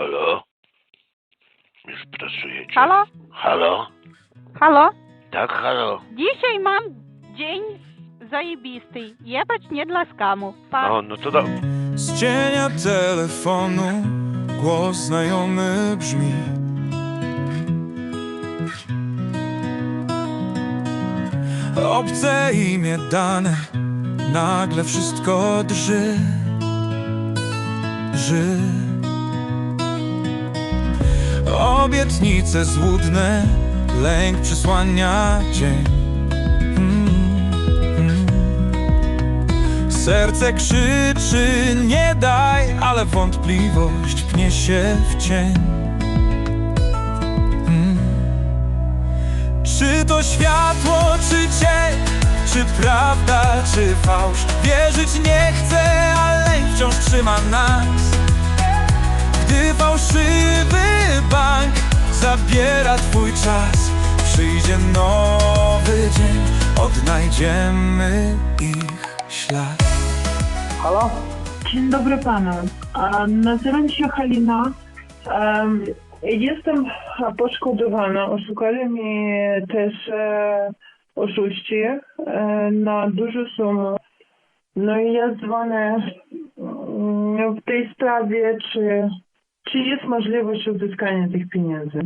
Halo? Już pracujecie? Halo? Halo? Halo? Tak, halo. Dzisiaj mam dzień zajebisty. Jebać nie dla skamu. Pa. No, no to do... Z cienia telefonu głos znajomy brzmi Obce imię dane, nagle wszystko drży Ży Obietnice złudne, lęk przysłania dzień Mm, mm. Serce krzyczy nie daj, ale wątpliwość pnie się w cień. Mm. Czy to światło, czy cień, czy prawda, czy fałsz? Wierzyć nie chcę, ale wciąż trzyma nas. Gdy fałszywy bank zabiera twój czas, przyjdzie nowy dzień, odnajdziemy ich ślad. Halo? Dzień dobry panu. Nazywam się Halina. Em, Jestem poszkodowana. Oszukali mnie też e, oszuści e, na dużą sumę. No i ja dzwonię mm, w tej sprawie, czy, czy jest możliwość uzyskania tych pieniędzy.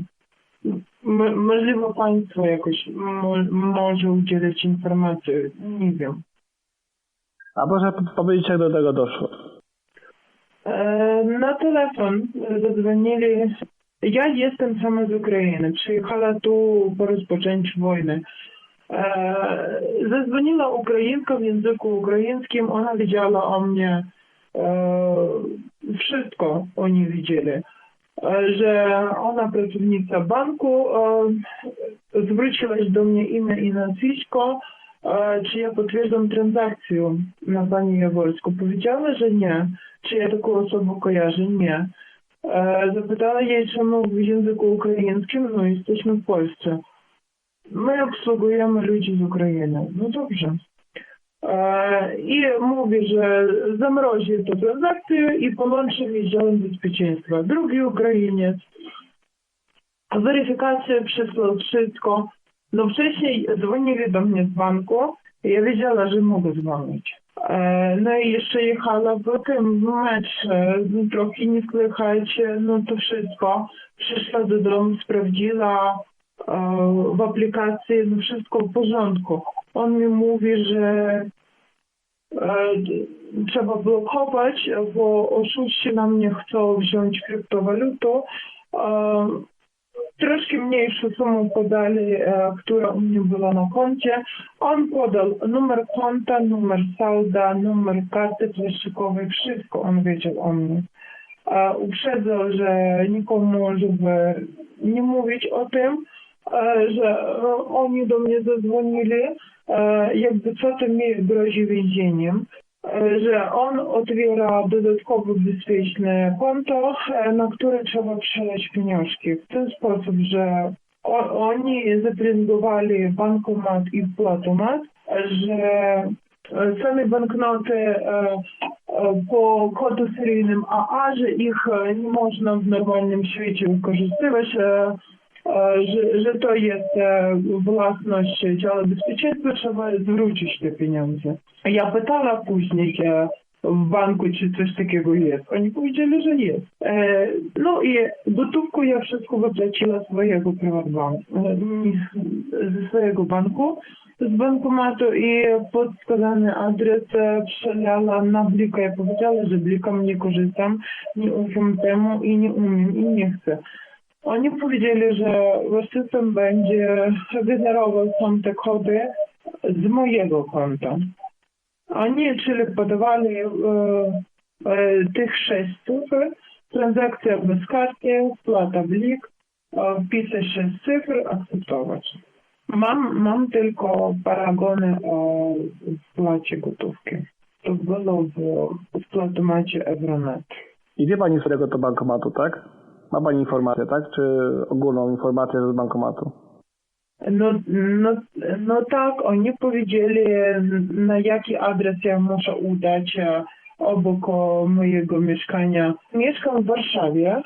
Możliwe państwo jakoś mo- może udzielić informacji. Nie wiem. A p- powiedzieć, jak do tego doszło? E, Na telefon zadzwonili. Ja jestem sama z Ukrainy. Przyjechała tu po rozpoczęciu wojny. E, Zadzwoniła Ukrainka w języku ukraińskim. Ona wiedziała o mnie. E, Wszystko oni widzieli. E, Że ona pracownica banku. e, Zwróciła do mnie imię i nazwisko. Czy ja potwierdzam transakcję na Pani Jaworsku? Powiedziała, że nie. Czy ja taką osobę kojarzę? Nie. Zapytała jej, czemu w języku ukraińskim, no jesteśmy w Polsce. My obsługujemy ludzi z Ukrainy. No dobrze. E, I mówi, że zamrozi tę transakcję i połączy mnie z działem bezpieczeństwa. Drugi Ukrainiec. Weryfikację przysłał wszystko. No wcześniej dzwonili do mnie z banku. Ja wiedziała, że mogę dzwonić. E, No i jeszcze jechała potem w mecz, e, no trochę nie słychać, no to wszystko. Przyszła do domu, sprawdziła w aplikacji, no wszystko w porządku. On mi mówi, że e, trzeba blokować, bo oszuści na mnie chcą wziąć kryptowalutę. E, Troszkę mniejszą sumę podali, e, która u mnie była na koncie. On podał numer konta, numer salda, numer karty płaszczykowej, wszystko on wiedział o mnie. E, uprzedzał, że nikomu, żeby nie mówić o tym, e, że e, oni do mnie zadzwonili, e, jakby co to mi grozi więzieniem e, że on otwiera dodatkowo bezpieczne konto, e, na które trzeba przelać pieniążki. W ten sposób, że oni zaprezentowali bankomat i płatomat, że e, same banknoty e, e, po kodu seryjnym AA, że ich e, nie można w normalnym świecie wykorzystywać, e, e, że, że to jest e, własność działa bezpieczeństwa, trzeba zwrócić te pieniądze. Ja pytała później e, w banku, czy coś takiego jest. Oni powiedzieli, że jest. E, no i gotówką ja wszystko wypłaciła swojego e, ze swojego banku, z bankomatu i pod wskazany adres e, przelała na Blika. Ja powiedziała, że Blikiem nie korzystam, nie ufam temu i nie umiem i nie chcę. Oni powiedzieli, że system będzie generował tam te kody z mojego konta. Oni, czyli podawali e, e, tych sześć cyfr, transakcja bez karty, płata blik, e, wpisać sześć cyfr, akceptować. Mam, mam tylko paragony o wpłacie gotówki. To było w, w Evronet. I wie pani z którego to bankomatu, tak? Ma Pani informację, tak? Czy ogólną informację z bankomatu? No, no, no tak, oni powiedzieli, na jaki adres ja muszę udać e, obok mojego mieszkania. Mieszkam w Warszawie.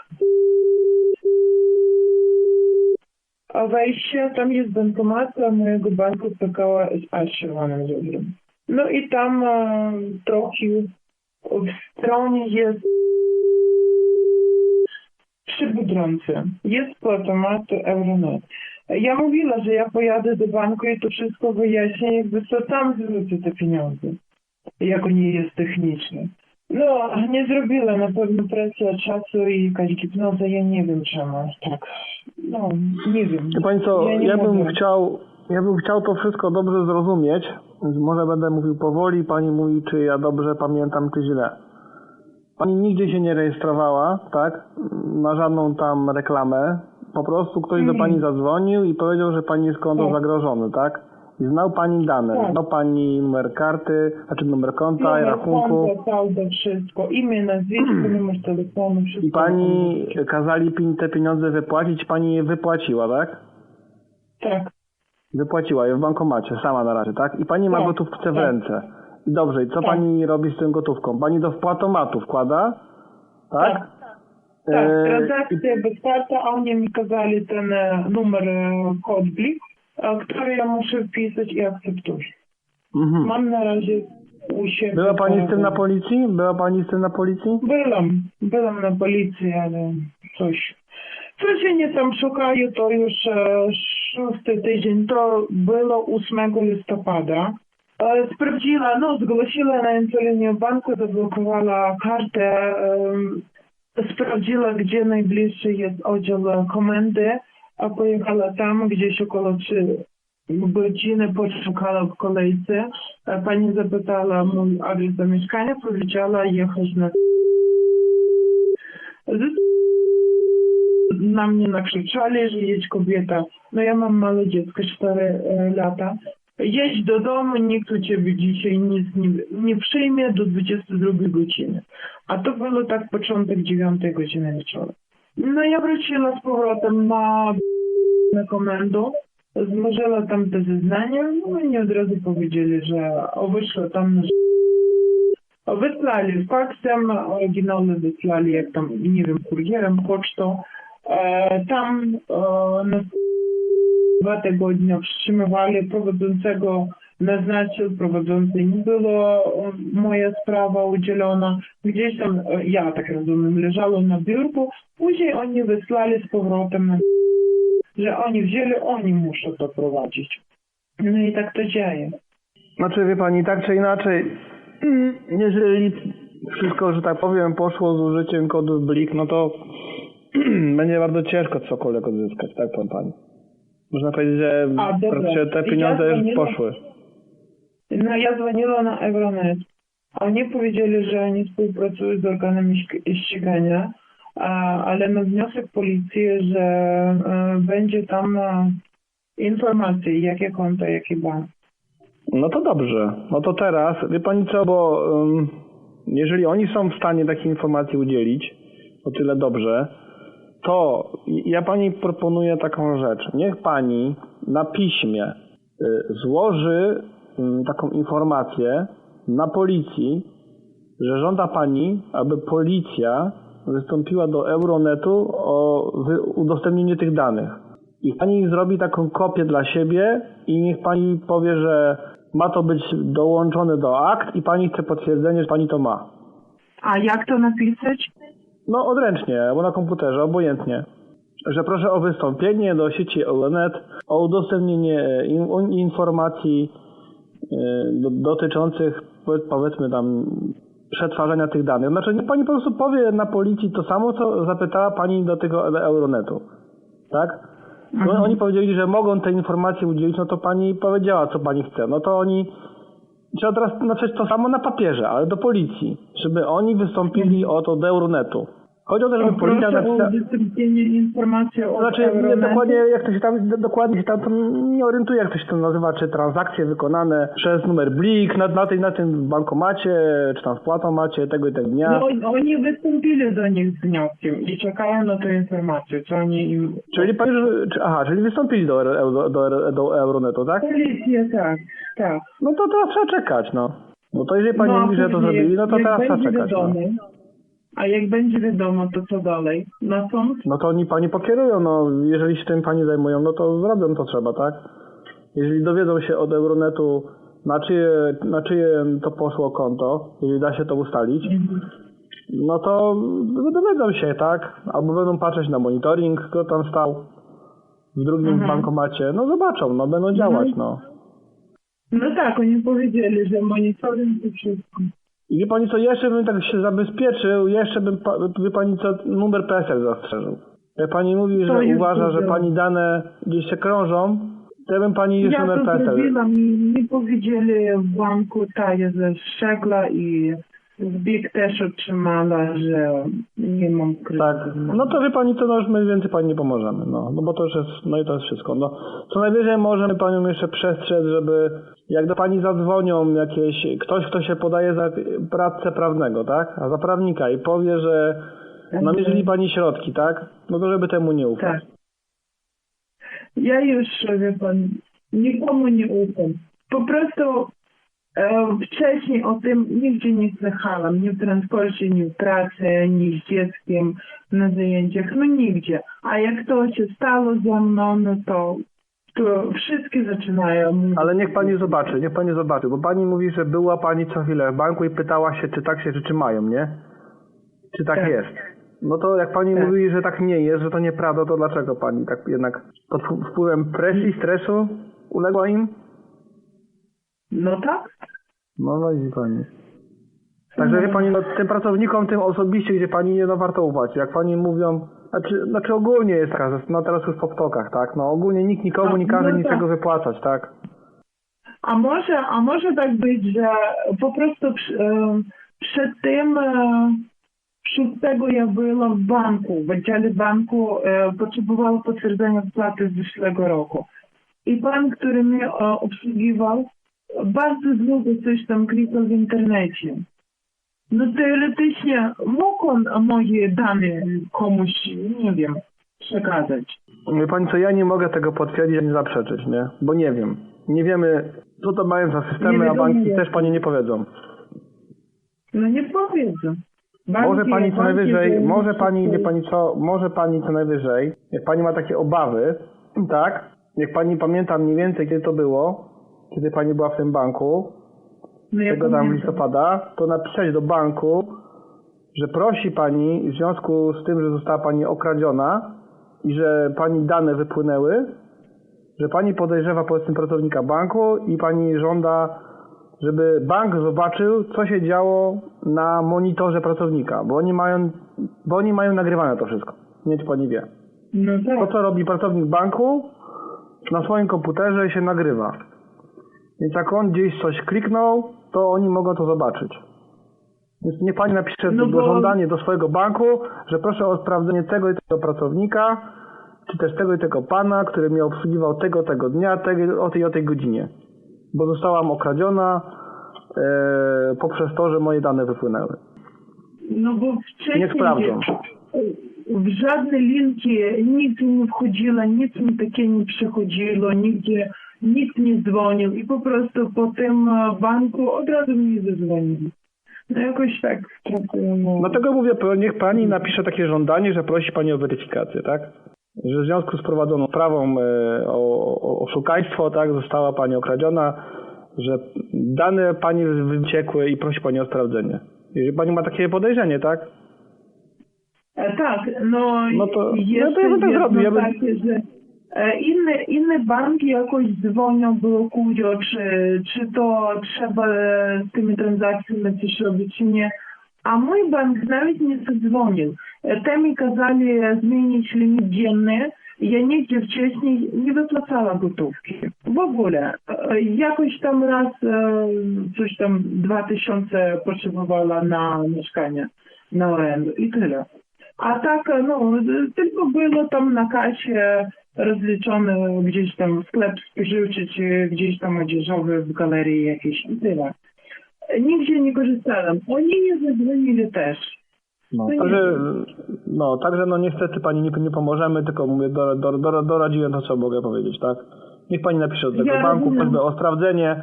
A wejście, tam jest bankomat a mojego banku PKO SA z czerwonym No i tam e, trochę w stronie jest przy Biedronce. Jest platomat Euronet. Ja mówiła, że ja pojadę do banku i to wszystko wyjaśnię, jakby to tam zwrócę te pieniądze. Jak nie jest techniczne. No, nie zrobiła na pewno presja czasu i jakaś hipnoza, ja nie wiem czemu. Tak, no, nie wiem. Wie pani co, Ja ja bym mogę. chciał, ja bym chciał to wszystko dobrze zrozumieć, więc może będę mówił powoli, pani mówi, czy ja dobrze pamiętam, czy źle. Pani nigdzie się nie rejestrowała, tak? Na żadną tam reklamę. Po prostu ktoś do Mhm. pani zadzwonił i powiedział, że pani jest konto Tak. zagrożone, tak? I znał pani dane, Tak. znał pani numer karty, znaczy numer konta i Numer rachunku. konta, saldo, wszystko, imię, nazwisko, numer telefonu, wszystko. I pani kazali te pieniądze wypłacić, pani je wypłaciła, tak? Tak, Wypłaciła je w bankomacie, sama na razie, tak? I pani ma Tak, gotówkę w tak. ręce. I dobrze, i co Tak. pani robi z tą gotówką? Pani do wpłatomatu wkłada, tak? tak. Tak, E, transakcja bez karty, a oni mi kazali ten e, numer, e, kod blik, e, który ja muszę wpisać i akceptuję. mhm. Mam na razie u siebie. Była pani z tym na policji? Była pani z tym na policji? Byłam, byłam na policji, ale coś. Coś oni tam szukają, to już e, szósty tydzień, to było 8 listopada. E, Sprawdziła, no zgłosiła na insulinię banku, zablokowała kartę, sprawdziła, gdzie najbliższy jest oddział komendy, a pojechała tam gdzieś około 3 godziny, poszukała w kolejce. E, Pani zapytała mój adres zamieszkania, powiedziała jechać na na mnie nakrzyczeli, że jedź kobieta. No ja mam małe dziecko, 4 e, lata. Jedź do domu, nikt u ciebie dzisiaj nic nie, nie przyjmie do 22 godziny. A to było tak początek 9 godziny wieczora. No ja wróciła z powrotem na, na komendę, złożyła tam te zeznania, no i od razu powiedzieli, że o, wyszło tam na Wysłali faksem, oryginały wysłali jak tam, nie wiem, kurierem, pocztą. E, tam e, na dwa tygodnie wstrzymywali prowadzącego, naznaczył prowadzący, nie było e, moja sprawa udzielona. Gdzieś tam, e, ja tak rozumiem, leżało na biurku. Później oni wysłali z powrotem, że oni wzięli, oni muszą to prowadzić. No i tak to dzieje. Znaczy, wie pani, tak czy inaczej, jeżeli wszystko, że tak powiem, poszło z użyciem kodu BLIK, no to będzie bardzo ciężko cokolwiek odzyskać, tak pani. Można powiedzieć, że A, dobra. te Ja pieniądze już dzwoniłam- poszły. No ja dzwoniła na Euronet. Oni powiedzieli, że oni współpracują z organami ścig- ścigania, ale na wniosek policji, że e, będzie tam e, informacje, jakie konto, jaki bank. No to dobrze. No to teraz, wie pani co, bo um, jeżeli oni są w stanie takiej informacji udzielić, o tyle dobrze, to ja pani proponuję taką rzecz. Niech pani na piśmie y, złoży y, taką informację na policji, że żąda pani, aby policja wystąpiła do Euronetu o udostępnienie tych danych. I pani zrobi taką kopię dla siebie i niech pani powie, że ma to być dołączone do akt i pani chce potwierdzenie, że pani to ma. A jak to napisać? No odręcznie, albo na komputerze, obojętnie. Że proszę o wystąpienie do sieci Euronet, o udostępnienie in, informacji do, dotyczących powie- powiedzmy tam przetwarzania tych danych. Znaczy niech pani po prostu powie na policji to samo, co zapytała pani do tego do Euronetu. Tak? No, Mhm. Oni powiedzieli, że mogą te informacje udzielić, no to pani powiedziała, co pani chce. No to oni trzeba teraz napisać to samo na papierze, ale do policji, żeby oni wystąpili o to do Euronetu. Chodzi o to, żeby policja napisała... udostępnienie informacji o Znaczy, nie, dokładnie jak to się tam, do- dokładnie się tam nie orientuję, jak to się to nazywa, czy transakcje wykonane przez numer BLIK na, na, tej, na tym bankomacie, czy tam wpłatomacie tego i tego dnia. No, oni wystąpili do nich z wnioskiem i czekają na tę informację, co oni im... Czyli pani, że- czy, aha, czyli wystąpili do, do, do, do Euronetu, tak? Policja, tak, tak. No to teraz trzeba czekać, no. No to jeżeli pani a mówi, że to zrobili, no to teraz trzeba czekać. No. A jak będzie wiadomo, to co dalej? Na sąd? No to oni pani pokierują, no jeżeli się tym pani zajmują, no to zrobią to trzeba, tak? Jeżeli dowiedzą się od Euronetu, na czyje, na czyje to poszło konto, jeżeli da się to ustalić, no to dowiedzą się, tak? Albo będą patrzeć na monitoring, kto tam stał w drugim Mhm. bankomacie, no zobaczą, no będą działać, no. No tak, oni powiedzieli, że monitoring i wszystko. I wie pani co, jeszcze bym tak się zabezpieczył, jeszcze bym, wie pani co, numer PESEL zastrzeżył. Jak pani mówi, To że uważa, że pani dane gdzieś się krążą, to ja bym pani już Ja numer to PESEL. zrobiłam i mi powiedzieli w banku ta jest szczegla i Zbieg też otrzymała, że nie mam kredytu. Tak, no to wie pani co, no już my więcej pani nie pomożemy, no, no bo to już jest, no i to jest wszystko, no. Co najwyżej możemy panią jeszcze przestrzec, żeby jak do pani zadzwonią jakieś, ktoś kto się podaje za radcę prawnego, tak, a za prawnika i powie, że namierzyli pani środki, tak, no to żeby temu nie ufać. Tak. Ja już, wie pan, nikomu nie ufam. Po prostu e, wcześniej o tym nigdzie nie słyszałam. Nie w transporcie, nie w pracy, nie z dzieckiem na zajęciach. No nigdzie. A jak to się stało ze mną, no to, to wszystkie zaczynają. Ale niech pani zobaczy, niech pani zobaczy, bo pani mówi, że była pani co chwilę w banku i pytała się, czy tak się życzy mają, nie? Czy tak, Tak. jest? No to jak pani Tak. mówi, że tak nie jest, że to nieprawda, to dlaczego pani tak jednak pod wpł- wpływem presji, stresu uległa im? No tak? No, no pani. Także wie pani, no, tym pracownikom, tym osobiście, gdzie pani nie no warto ufać. Jak pani mówią, znaczy, znaczy ogólnie jest taka, no teraz już po ptokach, tak? No ogólnie nikt nikomu nie No, każe no niczego tak. wypłacać, tak? A może, a może tak być, że po prostu e, przed tym e, szóstego ja była w banku, w oddziale banku e, potrzebowała potwierdzenia wpłaty z zeszłego roku. I pan, który mnie e, obsługiwał, bardzo długo coś tam klikał w internecie. No teoretycznie mógł on moje dane komuś, nie wiem, przekazać. Wie pani co, ja nie mogę tego potwierdzić ani zaprzeczyć, nie? Bo nie wiem. Nie wiemy, co to mają za systemy, Nie a banki też pani nie powiedzą. No nie powiedzą. Banki- Może pani co banki najwyżej, zajmują może pani, wie pani co, może pani co najwyżej, jak pani ma takie obawy, tak? Jak pani pamięta mniej więcej, kiedy to było, kiedy pani była w tym banku, No ja tego tam listopada, to napisać do banku, że prosi pani w związku z tym, że została pani okradziona i że pani dane wypłynęły, że pani podejrzewa powiedzmy pracownika banku i pani żąda, żeby bank zobaczył, co się działo na monitorze pracownika, bo oni mają, bo oni mają nagrywane to wszystko. Nie wiem, czy pani wie. No To, tak. co robi pracownik banku, na swoim komputerze się nagrywa. Więc jak on gdzieś coś kliknął, to oni mogą to zobaczyć. Więc niech pani napisze No do bo- żądanie do swojego banku, że proszę o sprawdzenie tego i tego pracownika, czy też tego i tego pana, który mnie obsługiwał tego, tego dnia, tego, o tej o tej godzinie. Bo zostałam okradziona e, poprzez to, że moje dane wypłynęły. No bo wcześniej Niech sprawdzą. w żadne linki nigdzie nie wchodziło, nic mi takie nie przychodziło, nigdzie nikt nie dzwonił i po prostu po tym e, banku od razu mi zadzwonili. No jakoś tak traktujemy. Dlatego mówię, niech pani napisze takie żądanie, że prosi pani o weryfikację, tak? Że w związku z prowadzoną sprawą e, o, o oszukaństwo, tak, została pani okradziona, że dane pani wyciekły i prosi pani o sprawdzenie. Jeżeli pani ma takie podejrzenie, tak? E, Tak, no, No to- jeszcze no to ja bym tak zrobił, ja bym- takie, że inne, inne banki jakoś dzwonią, blokują, czy, czy to trzeba e, z tymi transakcjami coś robić, czy nie. A mój bank nawet nie zadzwonił. E, Te mi kazali zmienić limit dzienny. Ja nigdzie wcześniej nie wypłacała gotówki. W ogóle. E, Jakoś tam raz e, coś tam dwa tysiące potrzebowała na mieszkanie, na orędę i tyle. A tak, no, tylko było tam na kasie rozliczone gdzieś tam sklep spożywczy, czy gdzieś tam odzieżowy w galerii jakiejś i tyle. Nigdzie nie korzystałem. Oni nie zadzwonili też. No, także, no, także no niestety pani nie, nie pomożemy, tylko mówię, do, do, do, doradziłem to, co mogę powiedzieć, tak? Niech pani napisze do tego Ja banku, rozumiem. prośbę o sprawdzenie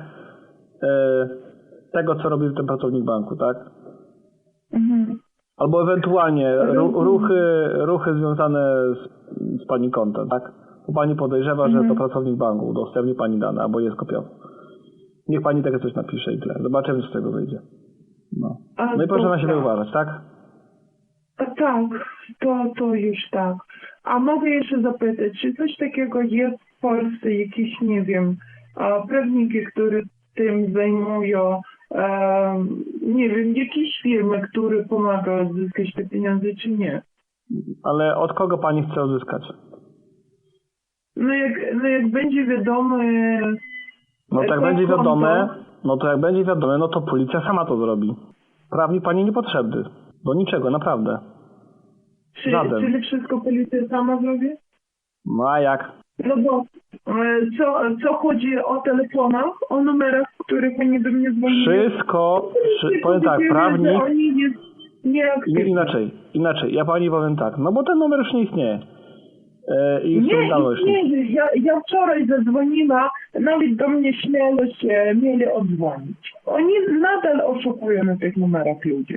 e, tego, co robi ten pracownik banku, tak? Mhm. Albo ewentualnie ru, ruchy, ruchy związane z, z pani kontem, tak? Bo pani podejrzewa, że to pracownik banku udostępnił pani dane albo je skopiował. Niech pani takie coś napisze i tyle. Zobaczymy, co z tego wyjdzie. No. No i proszę na siebie dobra. uważać, tak? A tak, to, to już tak. A mogę jeszcze zapytać, czy coś takiego jest w Polsce, jakieś, nie wiem, prawniki, które tym zajmują, nie wiem, jakieś firmy, które pomagają odzyskać te pieniądze, czy nie? Ale od kogo pani chce odzyskać? No jak, no jak będzie wiadomo, No to jak To będzie konto. wiadome, no to jak będzie wiadome, no to policja sama to zrobi. Prawnik pani niepotrzebny. Do niczego, naprawdę. czy, Żaden. czyli wszystko policja sama zrobi? No a jak? No bo e, co, co chodzi o telefonach, o numerach, których oni do mnie dzwonią? Wszystko, wszy, powiem tak, prawnik, nieaktywni. inaczej, inaczej, ja pani powiem tak, no bo ten numer już nie istnieje. E, I Nie, nie nie, ja, ja wczoraj zadzwoniła, nawet do mnie śmiało się mieli odzwonić. Oni nadal oszukują na tych numerach ludzi.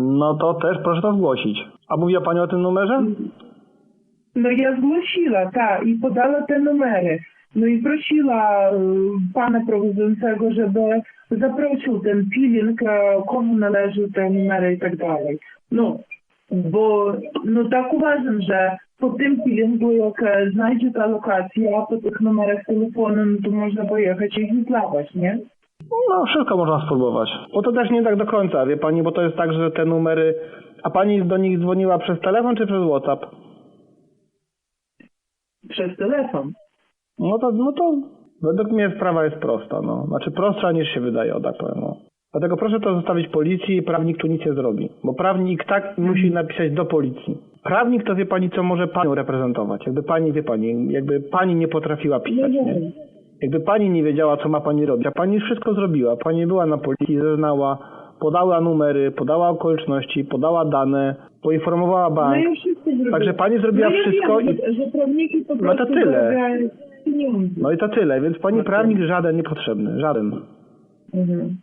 No to też proszę to zgłosić. A mówiła pani o tym numerze? No ja zgłosiła, tak, i podała te numery. No i prosiła e, pana prowadzącego, żeby zaprosił ten peeling, komu należy te numery i tak dalej. No, bo no tak uważam, że po tym peelingu, jak e, znajdzie ta lokacja, po tych numerach telefonu, no to można pojechać i ich zlawać, nie? No wszystko można spróbować. Bo to też nie tak do końca, wie pani, bo to jest tak, że te numery... A pani do nich dzwoniła przez telefon czy przez WhatsApp? Przez telefon. No to, no to według mnie sprawa jest prosta, no. Znaczy prostsza niż się wydaje, o tak powiem, no. Dlatego proszę to zostawić policji i prawnik tu nic nie zrobi. Bo prawnik tak musi napisać do policji. Prawnik to wie pani, co może panią reprezentować. Jakby pani, wie pani, jakby pani nie potrafiła No pisać, nie. Jakby pani nie wiedziała, co ma pani robić, a pani wszystko zrobiła. Pani była na policji, zeznała, podała numery, podała okoliczności, podała dane, poinformowała No bank. wszystko Także pani zrobiła no ja wszystko wiem, i- że, prawniki po No to tyle. No i to tyle, więc pani No prawnik żaden niepotrzebny, żaden. Mhm.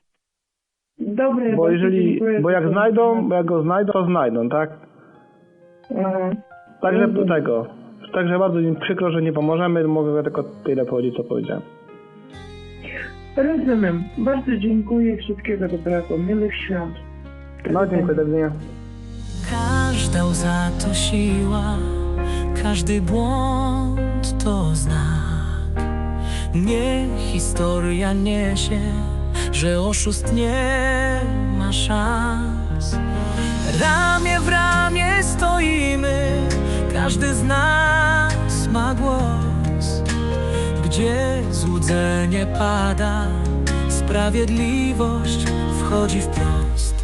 Dobre, Bo jeżeli, bo jak znajdą, bo jak go znajdą, to znajdą, tak? Aha. Także Mhm. tego. Także bardzo mi przykro, że nie pomożemy, mogę tylko tyle powiedzieć, co powiedziałem. Rozumiem. Bardzo dziękuję. Wszystkiego dobrego. Miłych świąt. No, dziękuję, do widzenia. Każda łza to siła, każdy błąd to znak. Niech historia niesie, że oszust nie ma szans. Ramię w ramię stoimy, każdy z nas ma głos. Gdzie złudzenie pada, sprawiedliwość wchodzi wprost.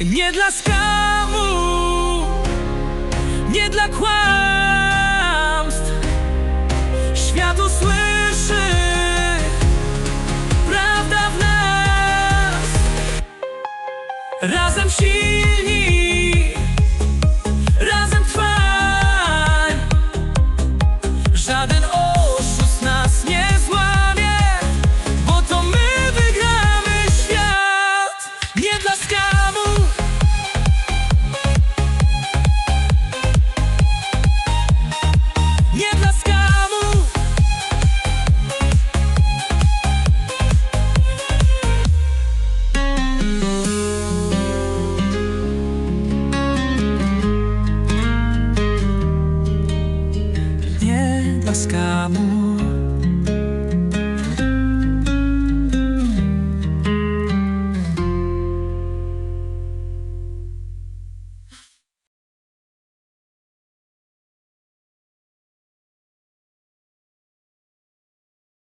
Nie dla skamu, nie dla kłamstw. Świat usłyszy,